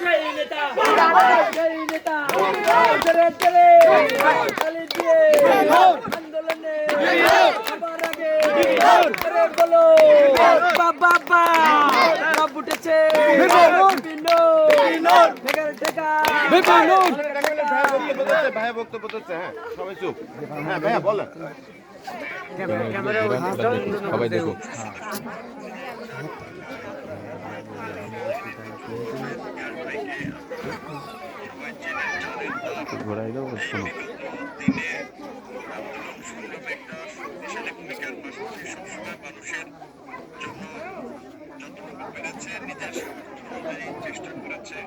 সেই নেতা সেই নেতা চলে চলে চলে দিয়ে আন্দোলনে সবার আগে আরে বলো বাবা বা সব উঠেছে ভাইয়া বক্তব্য দিচ্ছে হ্যাঁ সবাই চুপ হ্যাঁ ভাইয়া বলেন সবাই দেখো ঘোরাই দাও শোনো চেষ্টা করেছে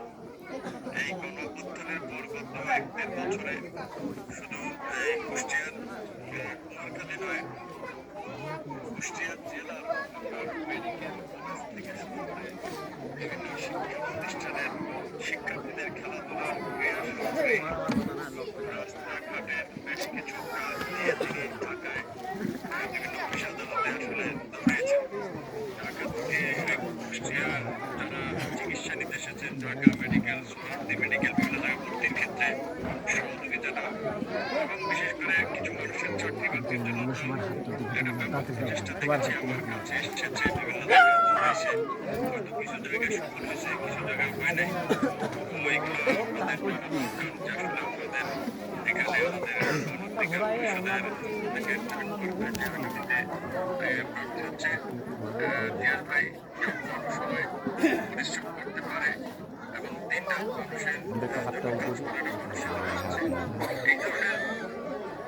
এই গণ উত্থানের পর গত এক দেড় বছরে শুধু এই কুষ্টিয়ার কুমারখালী নয় কুষ্টিয়ার জেলার মেডিকেল কলেজ থেকে শুরু করে বিভিন্ন শিক্ষা প্রতিষ্ঠানের শিক্ষার্থীদের খেলাধুলার ক্রীড়া সামগ্রী রাস্তাঘাটের বেশ কিছু কাজ নিয়ে তিনি ঢাকায় আহ, বিভিন্ন অফিস আদালতে আসলে দৌড়িয়েছেন ঢাকা থেকে কুষ্টিয়ার যারা চিকিৎসা নিতে এসেছেন ঢাকা মেডিকেল সোহরাওয়ার্দী মেডিকেল বিভিন্ন জায়গায় ভর্তির ক্ষেত্রে সহযোগিতাটা এবং বিশেষ করে কিছু মানুষের চাকরি বাকরির জন্য একটা ব্যাপক প্রচেষ্টা দেখেছি আমার কাছে এসেছে বিভিন্ন জায়গায় হয়েছে হয়তো কিছু জায়গায় সফল হয়েছে কিছু জায়গায় হয় নাই ওইগুলো আমাদের জানা দরকার যে আসলে আমাদের এখানে আমাদের গণঅধিকার পরিষদের থেকে করবে যে আগামীতে আহ, প্রার্থী হচ্ছে আহ, দিয়ার ভাই সবাই পরিশ্রম করতে পারে এবং দিনটা মানুষের করাটা মানুষের কাছে এই ধরনের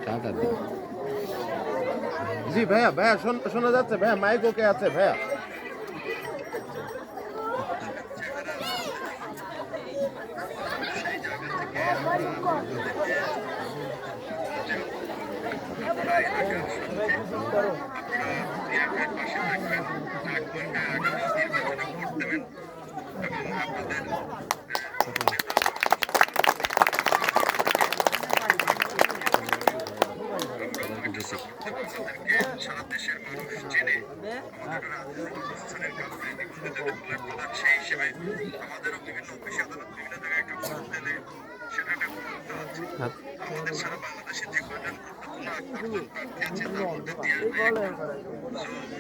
চাটা দিই জি ভাইয়া ভাইয়া শোন- যাচ্ছে ভাইয়া মাইক ওকে আছে ভাইয়া দিয়ার পাশে থাকবেন থাকবেন আগামী নির্বাচনে ভোট দেবেন এবং আপনাদের সারা দেশের মানুষ জেনে আমাদের অবস্থানের কারণে নিবন্ধে দেবেন প্রধান সেই হিসেবে আমাদেরও বিভিন্ন অফিসে আদালত বিভিন্ন জায়গায় একটা ভোট দিলে সেটা একটা গুরুত্ব আছে। আমাদের সারা বাংলাদেশে যে কয়জন গুরুত্বপূর্ণ আটজন প্রার্থী আছে তার মধ্যে দিয়ে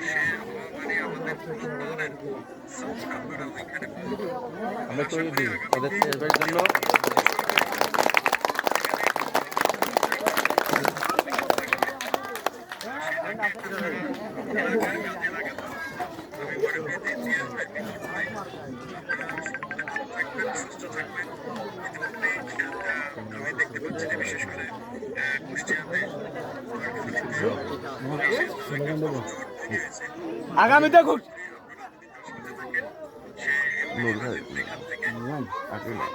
সে মানে আমাদের কোনো দলের সাপোর্ট আপনারা ওইখানে আমরা ওদের থাকবেন ইতিমধ্যে আমি দেখতে পাচ্ছি যে বিশেষ করে কুষ্টিয়াতে আগামী দেখুক নূর ভাই আগে না।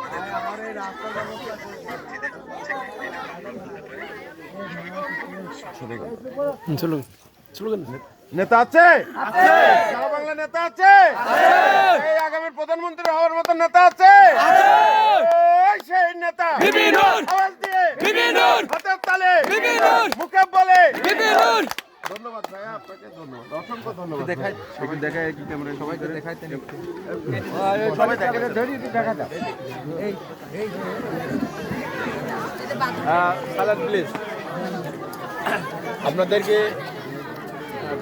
সরে গেল। চলুন চলুন নেতা আছে? সারা বাংলা নেতা আছে? এই আগামী প্রধানমন্ত্রী হওয়ার মতো নেতা আছে? সেই নেতা। আওয়াজ দিয়ে হাতের তালে মুখে বলে। ধন্যবাদ আপনাকে ধন্যবাদ অসংখ্য ধন্যবাদ দেখাই একটু দেখাই কি ক্যামেরা সবাইকে সবাই সালাদ প্লিজ আপনাদেরকে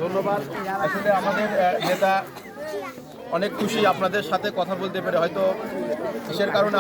ধন্যবাদ। আসলে আমাদের নেতা অনেক খুশি আপনাদের সাথে কথা বলতে পেরে। হয়তো কিসের কারণে